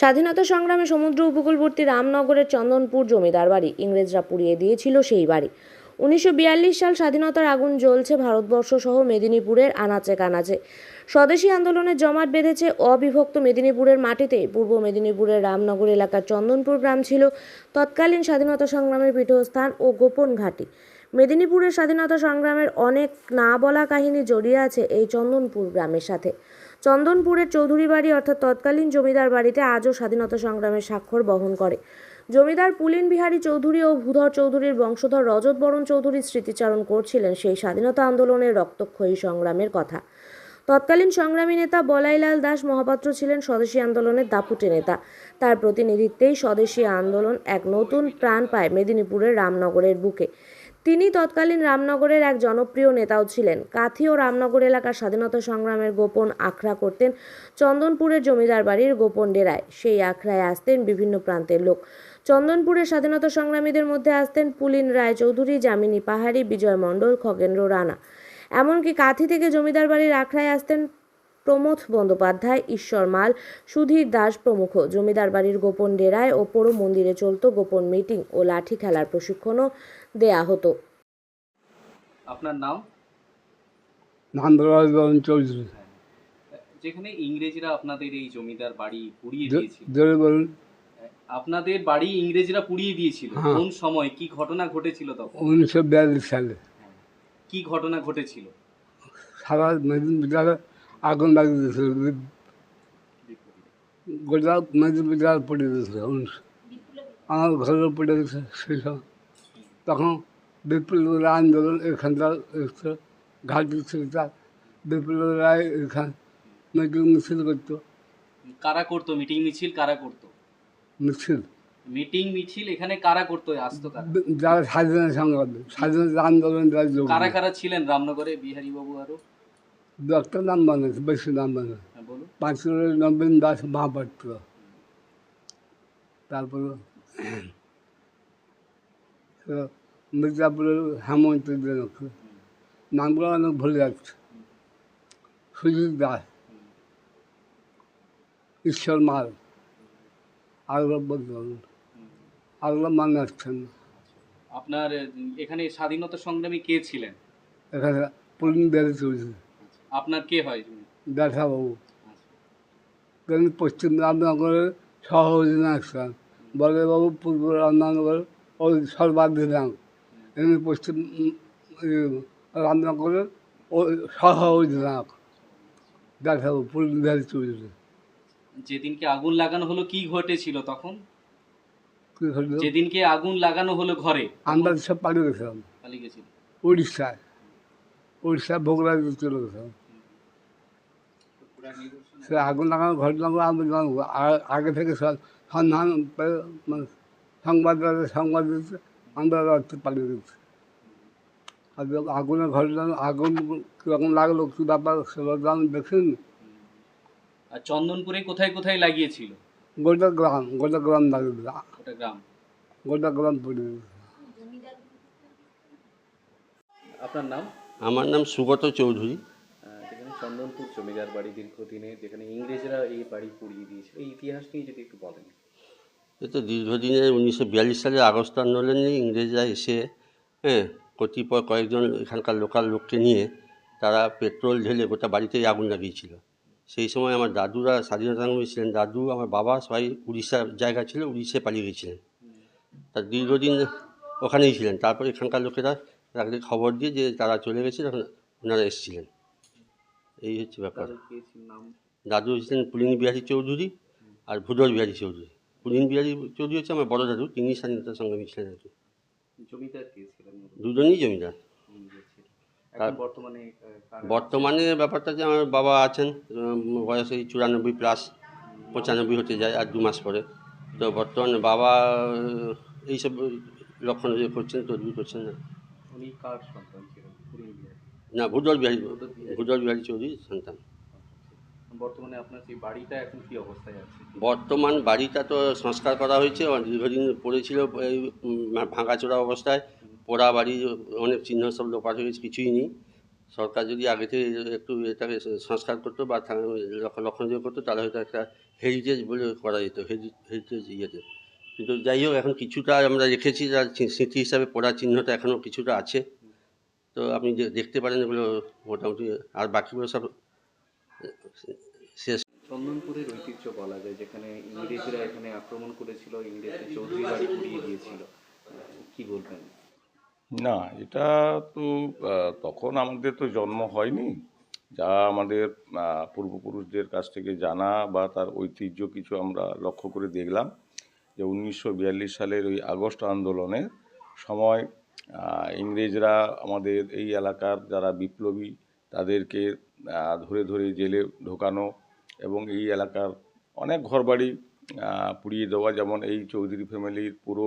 স্বাধীনতা সংগ্রামে সমুদ্র উপকূলবর্তী রামনগরের চন্দনপুর জমিদার বাড়ি ইংরেজরা পুড়িয়ে দিয়েছিল সেই বাড়ি। উনিশশো বিয়াল্লিশ সাল স্বাধীনতার আগুন জ্বলছে ভারতবর্ষ সহ মেদিনীপুরের আনাচে কানাচে। স্বদেশী আন্দোলনের জমাট বেঁধেছে অবিভক্ত মেদিনীপুরের মাটিতে। পূর্ব মেদিনীপুরের রামনগর এলাকার চন্দনপুর গ্রাম ছিল তৎকালীন স্বাধীনতা সংগ্রামের পীঠস্থান ও গোপন ঘাঁটি। মেদিনীপুরের স্বাধীনতা সংগ্রামের অনেক না বলা কাহিনী জড়িয়ে আছে এই চন্দনপুর গ্রামের সাথে। চন্দনপুরের চৌধুরী বাড়ি অর্থাৎ তৎকালীন জমিদার বাড়িতে আজও স্বাধীনতা সংগ্রামের স্বাক্ষর বহন করে। জমিদার পুলিন বিহারী চৌধুরী ও ভূধর চৌধুরীর বংশধর রজত বরণ চৌধুরীর স্মৃতিচারণ করছিলেন সেই স্বাধীনতা আন্দোলনের রক্তক্ষয়ী সংগ্রামের কথা। তৎকালীন সংগ্রামী নেতা বলাইলাল দাস মহাপাত্র ছিলেন স্বদেশী আন্দোলনের দাপুটে নেতা। তার প্রতিনিধিত্বেই স্বদেশী আন্দোলন এক নতুন প্রাণ পায় মেদিনীপুরের রামনগরের বুকে। তিনি তৎকালীন রামনগরের এক জনপ্রিয় নেতাও ছিলেন। কাথি ও রামনগর এলাকার স্বাধীনতা সংগ্রামের গোপন আখড়া করতেন চন্দনপুরের জমিদার বাড়ির গোপন ডেরায়। সেই আখড়ায় আসতেন বিভিন্ন প্রান্তের লোক। চন্দনপুরের স্বাধীনতা সংগ্রামীদের মধ্যে আসতেন পুলিন রায়চৌধুরী, যামিনী পাহাড়ি, বিজয় মণ্ডল, খগেন্দ্র রানা। এমনকি কাথি থেকে জমিদার বাড়ির আখড়ায় আসতেন প্রমোদ বন্দ্যোপাধ্যায় ঈশ্বর মাল সুধীর দাস প্রমুখ জমিদার বাড়ির গোপন ডেরায় ও পোড়ো মন্দিরে চলতো গোপন মিটিং ও লাঠি খেলার প্রশিক্ষণও দেয়া হতো। আপনার নাম? বরণ চৌধুরী। যেখানে ইংরেজরা আপনাদের এই জমিদার বাড়ি পুড়িয়ে দিয়েছিল। জোরে বলুন। আপনাদের বাড়ি ইংরেজরা পুড়িয়ে দিয়েছিল। হ্যাঁ। কোন সময়? কি ঘটনা ঘটেছিল তখন? উনিশশো বিয়াল্লিশ সালে। কি ঘটনা ঘটেছিল? সারা মেদিনীপুরে আগুন লাগিয়ে দিয়েছিল গোটা মেদিনীপুর পড়ে দিয়েছিল আমার ঘরেও পড়ে গেছে সেই সময় তখন বিপ্লবের আন্দোলন এখানকার ঘাটি ছিল তার বিপ্লব রায় এখান মিটিং মিছিল করতো। কারা করতো? মিটিং মিছিল কারা করতো? মিছিল? মিটিং মিছিল এখানে কারা করতো? আসতো কারা? যারা স্বাধীনতা সংগ্রাম স্বাধীনতা আন্দোলন যারা কারা কারা ছিলেন? রামনগরে বিহারী বাবু আরও? একটা নাম বানাচ্ছে বেশি নাম বানাচ্ছে হ্যাঁ, পাঁচুরের নবীন দাস মহাপাত্র তারপরে মির্জাপুরের হেমন্ত জনক নামগুলো অনেক ভুলে যাচ্ছে সুজিত দাস। ঈশ্বর মাল। পারবেন আরও মানে আসছেন আপনার এখানে স্বাধীনতা সংগ্রামী কে ছিলেন? এখানে পুলিন বেড়ে চলছে। আপনার কে হয় দেখাবাবু কিন্তু পশ্চিম রামনগরের আসলাম বলে বাবু পূর্ব রামনগর ওই সর্বাধিনাম এমনি পশ্চিম রামনগরের ওই সহযোগিতা দেখাবো পুলিন বেড়ে চলছে যেদিনকে আগুন লাগানো হলো কি ঘটেছিল তখন? যেদিনকে আগুন লাগানো হলো ঘরে আমরা সব পালিয়ে গেছিলাম পালিয়ে গেছিল। উড়িষ্যায়। উড়িষ্যায় ভোগরাজ চলে গেছিলাম সে আগুন লাগানো ঘর জানব আগে থেকে সব সন্ধান মানে সংবাদ সংবাদ দিচ্ছে আমরা রাত্রে পালিয়ে দিচ্ছি আগুনের ঘটনা আগুন কীরকম লাগল কী ব্যাপার সেগুলো আমি দেখিনি আর চন্দনপুরে কোথায় কোথায় লাগিয়েছিল? গোটা গ্রাম গোটা গ্রাম লাগিয়ে দিল ওটা গ্রাম। গোটা গ্রাম পড়ে আপনার নাম? আমার নাম সুগত চৌধুরী। যেখানে চন্দনপুর জমিদার বাড়ি দীর্ঘদিনে যেখানে ইংরেজরা এই বাড়ি পুড়িয়ে দিয়েছিল। এই ইতিহাস নিয়ে যদি একটু বলেন। এ তো দীর্ঘদিনের উনিশশো বিয়াল্লিশ সালের আগস্ট আন্দোলনে ইংরেজরা এসে হ্যাঁ কতিপয় কয়েকজন এখানকার লোকাল লোককে নিয়ে তারা পেট্রোল ঢেলে গোটা বাড়িতেই আগুন লাগিয়েছিল। সেই সময় আমার দাদুরা স্বাধীনতা সংগ্রামী ছিলেন দাদু আমার বাবা সবাই উড়িষ্যার জায়গা ছিল উড়িষ্যায় পালিয়ে গিয়েছিলেন। তার দীর্ঘদিন ওখানেই ছিলেন। তারপর এখানকার লোকেরা তাকে খবর দিয়ে যে তারা চলে গেছে তখন ওনারা এসেছিলেন। এই হচ্ছে ব্যাপার। দাদু হচ্ছেন পুলিন বিহারী চৌধুরী আর ভূদর বিহারী চৌধুরী। পুলিন বিহারী চৌধুরী হচ্ছে আমার বড় দাদু তিনি স্বাধীনতা সংগ্রামী ছিলেন আর কি দুজনেই জমিদার। বর্তমানে ব্যাপারটা যে আমার বাবা আছেন বয়স এই চুরানব্বই প্লাস পঁচানব্বই হতে যায় আর দু মাস পরে। তো বর্তমানে বাবা এইসব লক্ষণ করছেন তদবির করছেন না। উনি কার সন্তান ছিলেন? না ভূদর বিহারী ভূদর বিহারী চৌধুরী সন্তান। বর্তমানে আপনার সেই বাড়িটা এখন কি অবস্থায় আছে? বর্তমান বাড়িটা তো সংস্কার করা হয়েছে দীর্ঘদিন পড়েছিল এই ভাঙাচোরা অবস্থায়। পোড়া বাড়ি অনেক চিহ্ন সব লোপাট হয়েছে কিছুই নেই। সরকার যদি আগে থেকে একটু এটাকে সংস্কার করতো বা থা- লক্ষ- লক্ষণীয় করতো তাহলে হয়তো একটা হেরিটেজ বলে করা যেত হেরিটেজ ইয়েতে। কিন্তু যাই হোক এখন কিছুটা আমরা রেখেছি যার স্মৃতি হিসাবে পড়ার চিহ্নটা এখনও কিছুটা আছে। তো আপনি যে- দেখতে পারেন এগুলো মোটামুটি আর বাকিগুলো সব শেষ। চন্দনপুরের ঐতিহ্য বলা যায় যেখানে ইংরেজরা এখানে আক্রমণ করেছিল ইংরেজরা চৌধুরী বাড়ি পুড়িয়ে দিয়েছিল। কি বলবেন? না এটা তো তখন আমাদের তো জন্ম হয়নি। যা আমাদের পূর্বপুরুষদের কাছ থেকে জানা বা তার ঐতিহ্য কিছু আমরা লক্ষ্য করে দেখলাম। যে উনিশশো বিয়াল্লিশ সালের ওই আগস্ট আন্দোলনের সময় ইংরেজরা আমাদের এই এলাকার যারা বিপ্লবী তাদেরকে ধরে ধরে জেলে ঢোকানো এবং এই এলাকার অনেক ঘরবাড়ি পুড়িয়ে দেওয়া যেমন এই চৌধুরী ফ্যামিলির পুরো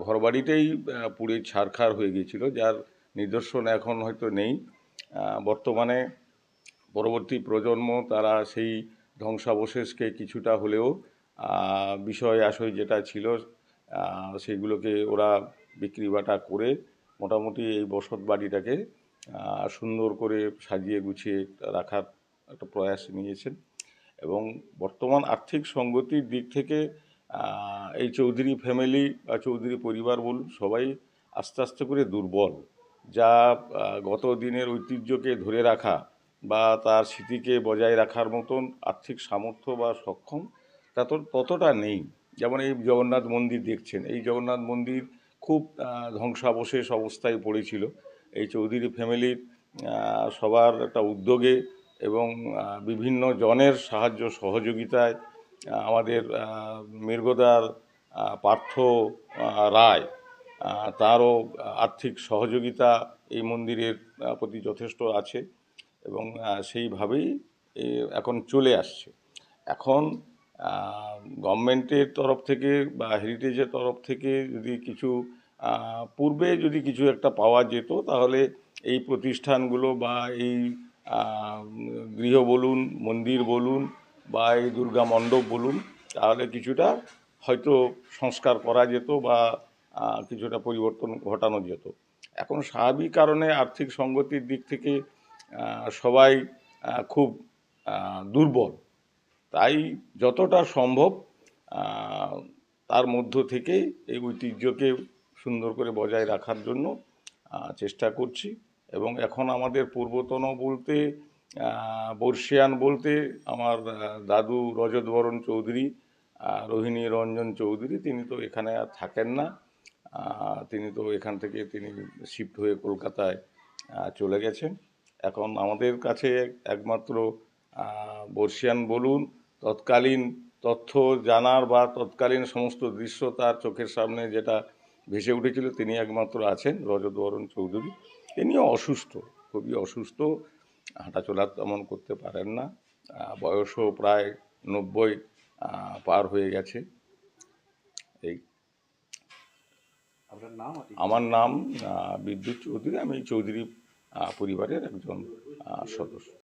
ঘরবাড়িটাই পুড়ে ছারখার হয়ে গিয়েছিল, যার নিদর্শন এখন হয়তো নেই। বর্তমানে পরবর্তী প্রজন্ম তারা সেই ধ্বংসাবশেষকে কিছুটা হলেও বিষয় আশয় যেটা ছিল সেগুলোকে ওরা বিক্রি বাটা করে মোটামুটি এই বসত বাড়িটাকে সুন্দর করে সাজিয়ে গুছিয়ে রাখার একটা প্রয়াস নিয়েছেন। এবং বর্তমান আর্থিক সঙ্গতির দিক থেকে এই চৌধুরী ফ্যামিলি বা চৌধুরী পরিবার বলুন সবাই আস্তে আস্তে করে দুর্বল। যা গত দিনের ঐতিহ্যকে ধরে রাখা বা তার স্মৃতিকে বজায় রাখার মতন আর্থিক সামর্থ্য বা সক্ষম তা ততটা নেই। যেমন এই জগন্নাথ মন্দির দেখছেন। এই জগন্নাথ মন্দির খুব ধ্বংসাবশেষ অবস্থায় পড়েছিল। এই চৌধুরী ফ্যামিলির সবার একটা উদ্যোগে এবং বিভিন্ন জনের সাহায্য সহযোগিতায় আমাদের মৃগদার পার্থ রায় তারও আর্থিক সহযোগিতা এই মন্দিরের প্রতি যথেষ্ট আছে এবং সেইভাবেই এখন চলে আসছে। এখন গভর্নমেন্টের তরফ থেকে বা হেরিটেজের তরফ থেকে যদি কিছু পূর্বে যদি কিছু একটা পাওয়া যেত, তাহলে এই প্রতিষ্ঠানগুলো বা এই গৃহ বলুন, মন্দির বলুন বা এই দুর্গা মণ্ডপ বলুন, তাহলে কিছুটা হয়তো সংস্কার করা যেত বা কিছুটা পরিবর্তন ঘটানো যেত। এখন স্বাভাবিক কারণে আর্থিক সঙ্গতির দিক থেকে সবাই খুব দুর্বল। তাই যতটা সম্ভব তার মধ্য থেকে এই ঐতিহ্যকে সুন্দর করে বজায় রাখার জন্য চেষ্টা করছি। এবং এখন আমাদের পূর্বতন বলতে বর্ষিয়ান বলতে আমার দাদু রজতবরণ চৌধুরী রোহিণী রঞ্জন চৌধুরী, তিনি তো এখানে আর থাকেন না। তিনি তো এখান থেকে তিনি শিফট হয়ে কলকাতায় চলে গেছেন। এখন আমাদের কাছে একমাত্র বর্ষিয়ান বলুন তৎকালীন তথ্য জানার বা তৎকালীন সমস্ত দৃশ্য তার চোখের সামনে যেটা ভেসে উঠেছিল তিনি একমাত্র আছেন রজত বরণ চৌধুরী। তিনিও অসুস্থ খুবই অসুস্থ হাঁটাচলা তেমন করতে পারেন না বয়সও প্রায় নব্বই পার হয়ে গেছে। এই। আমার নাম বিদ্যুৎ চৌধুরী আমি চৌধুরী পরিবারের একজন সদস্য।